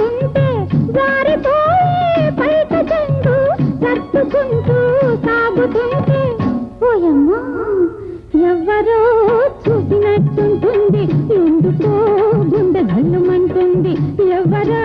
పాడుతుంటే జారిపోయే పైట చెండు నడుచుకుంటూ సాగుతుంటే పోయమ్మ ఎవ్వరో చూసినట్టుంటుంది ఎందుకో గుండె ధన్నుమంటుంది ఎవరో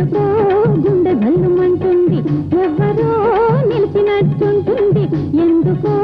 ఎప్పుడెప్పుడో గుండె గల్లుమంటుంది ఎవరో నిలిచినట్టుంటుంది ఎందుకో